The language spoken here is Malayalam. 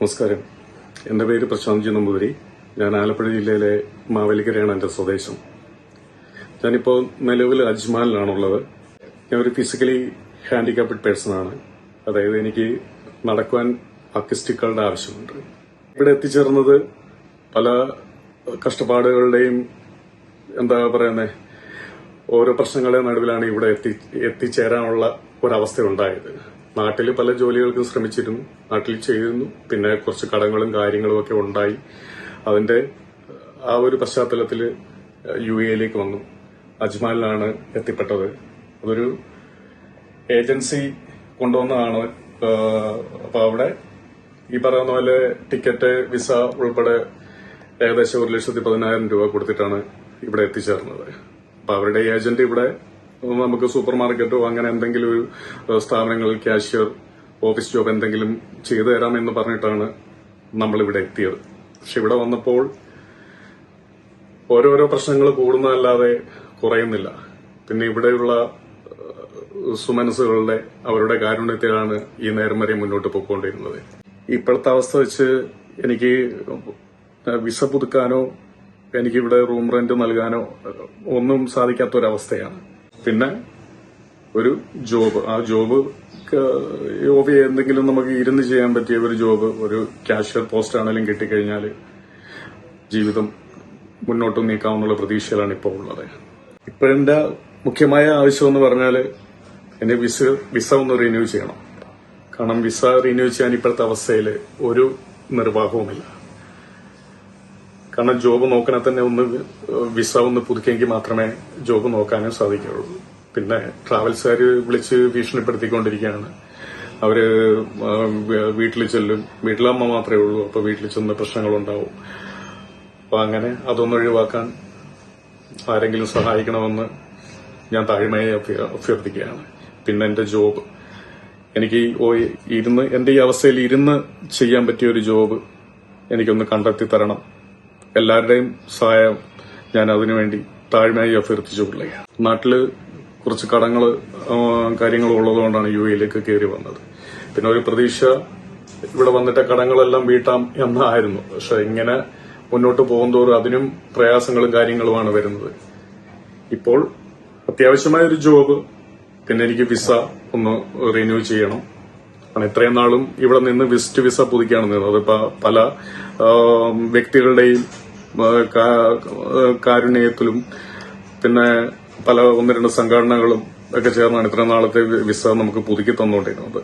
നമസ്കാരം. എന്റെ പേര് പ്രശാന്ത് ജി നമ്പൂതിരി ഞാൻ ആലപ്പുഴ ജില്ലയിലെ മാവേലിക്കരയാണ് എന്റെ സ്വദേശം. ഞാനിപ്പോൾ നിലവിൽ അജ്മാലിലാണുള്ളത്. ഞാൻ ഒരു ഫിസിക്കലി ഹാൻഡിക്കാപ്പഡ് പേഴ്സണാണ് അതായത് എനിക്ക് നടക്കുവാൻ അക്കിസ്റ്റിക്കുകളുടെ ആവശ്യമുണ്ട്. ഇവിടെ എത്തിച്ചേർന്നത് പല കഷ്ടപ്പാടുകളുടെയും എന്താ പറയുന്നത് ഓരോ പ്രശ്നങ്ങളുടെ നടുവിലാണ് ഇവിടെ എത്തി എത്തിച്ചേരാനുള്ള ഒരവസ്ഥ ഉണ്ടായത് നാട്ടിൽ പല ജോലികൾക്കും ശ്രമിച്ചിരുന്നു. നാട്ടിൽ ചെയ്തിരുന്നു. പിന്നെ കുറച്ച് കടങ്ങളും കാര്യങ്ങളും ഒക്കെ ഉണ്ടായി. അതിന്റെ ആ ഒരു പശ്ചാത്തലത്തിൽ യു എയിലേക്ക് വന്നു. അജ്മാലിലാണ് എത്തിപ്പെട്ടത്. അതൊരു ഏജൻസി കൊണ്ടുവന്നതാണ്. അപ്പൊ അവിടെ ഈ പറയുന്ന പോലെ ടിക്കറ്റ് വിസ ഉൾപ്പെടെ ഏകദേശം ഒരു ലക്ഷത്തി പതിനായിരം രൂപ കൊടുത്തിട്ടാണ് ഇവിടെ എത്തിച്ചേർന്നത്. അപ്പൊ അവരുടെ ഏജന്റ് ഇവിടെ നമുക്ക് സൂപ്പർ മാർക്കറ്റോ അങ്ങനെ എന്തെങ്കിലും ഒരു സ്ഥാപനങ്ങളിൽ ക്യാഷ്യർ ഓഫീസ് ജോബ് എന്തെങ്കിലും ചെയ്തു തരാമെന്ന് പറഞ്ഞിട്ടാണ് നമ്മൾ ഇവിടെ എത്തിയത്. പക്ഷെ ഇവിടെ വന്നപ്പോൾ ഓരോരോ പ്രശ്നങ്ങൾ കൂടുന്നതല്ലാതെ കുറയുന്നില്ല. പിന്നെ ഇവിടെയുള്ള സുമനസുകളുടെ അവരുടെ കാരുണ്യത്തിലാണ് ഈ നേരം വരെ മുന്നോട്ട് പോയിക്കൊണ്ടിരുന്നത്. ഇപ്പോഴത്തെ അവസ്ഥ വെച്ച് എനിക്ക് വിസ പുതുക്കാനോ എനിക്കിവിടെ റൂം റെന്റ് നൽകാനോ ഒന്നും സാധിക്കാത്തൊരവസ്ഥയാണ്. പിന്നെ ഒരു ജോബ് ആ ജോബ് ഓഫ് എന്തെങ്കിലും നമുക്ക് ഇരുന്ന് ചെയ്യാൻ പറ്റിയ ഒരു ജോബ് ഒരു കാഷ്യർ പോസ്റ്റ് ആണെങ്കിലും കിട്ടിക്കഴിഞ്ഞാൽ ജീവിതം മുന്നോട്ട് നീക്കാവുന്നുള്ള പ്രതീക്ഷയിലാണ് ഇപ്പോൾ ഉള്ളത്. ഇപ്പോഴെന്റെ മുഖ്യമായ ആവശ്യം എന്ന് പറഞ്ഞാൽ എന്റെ വിസ വിസ ഒന്ന് റിന്യൂ ചെയ്യണം. കാരണം വിസ റിന്യൂ ചെയ്യാൻ ഇപ്പോഴത്തെ അവസ്ഥയിൽ ഒരു നിർവാഹവുമില്ല. കാരണം ജോബ് നോക്കണേ തന്നെ ഒന്ന് വിസ ഒന്ന് പുതുക്കിയെങ്കിൽ മാത്രമേ ജോബ് നോക്കാനും സാധിക്കുകയുള്ളൂ. പിന്നെ ട്രാവൽസുകാർ വിളിച്ച് ഭീഷണിപ്പെടുത്തിക്കൊണ്ടിരിക്കുകയാണ്. അവർ വീട്ടിൽ ചെല്ലും. വീട്ടിലമ്മ മാത്രമേ ഉള്ളൂ. അപ്പൊ വീട്ടിൽ ചെന്ന് പ്രശ്നങ്ങളുണ്ടാവും. അപ്പൊ അങ്ങനെ അതൊന്ന് ഒഴിവാക്കാൻ ആരെങ്കിലും സഹായിക്കണമെന്ന് ഞാൻ താഴ്മയെ അഭ്യ- അഭ്യർത്ഥിക്കുകയാണ്. പിന്നെ എന്റെ ജോബ്. എനിക്ക് ഇരുന്ന് എന്റെ ഈ അവസ്ഥയിൽ ഇരുന്ന് ചെയ്യാൻ പറ്റിയ ഒരു ജോബ് എനിക്കൊന്ന് കണ്ടെത്തി തരണം. എല്ലാവരുടെയും സഹായം ഞാൻ അതിനുവേണ്ടി താഴ്മയായി അഭ്യർത്ഥിച്ചു കൊള്ളുകയാണ് നാട്ടിൽ കുറച്ച് കടങ്ങൾ കാര്യങ്ങളും ഉള്ളതുകൊണ്ടാണ് യു എയിലേക്ക് കയറി വന്നത്. പിന്നെ ഒരു പ്രതീക്ഷ ഇവിടെ വന്നിട്ട് കടങ്ങളെല്ലാം വീട്ടാം എന്നായിരുന്നു. പക്ഷെ ഇങ്ങനെ മുന്നോട്ട് പോകുന്തോറും അതിനും പ്രയാസങ്ങളും കാര്യങ്ങളുമാണ് വരുന്നത്. ഇപ്പോൾ അത്യാവശ്യമായ ഒരു ജോബ് പിന്നെ എനിക്ക് വിസ ഒന്ന് റിന്യൂ ചെയ്യണം. കാരണം ഇത്രയും നാളും ഇവിടെ നിന്ന് വിസിറ്റ് വിസ പുതുക്കിയാണ് നിന്നത്. അതിപ്പോ പല വ്യക്തികളുടെയും കാരുണ്യത്തിലും പിന്നെ പല ഒന്ന് രണ്ട് സംഘടനകളും ഒക്കെ ചേർന്നാണ് ഇത്രയും നാളത്തെ വിസ നമുക്ക് പുതുക്കി തന്നുകൊണ്ടിരുന്നത്.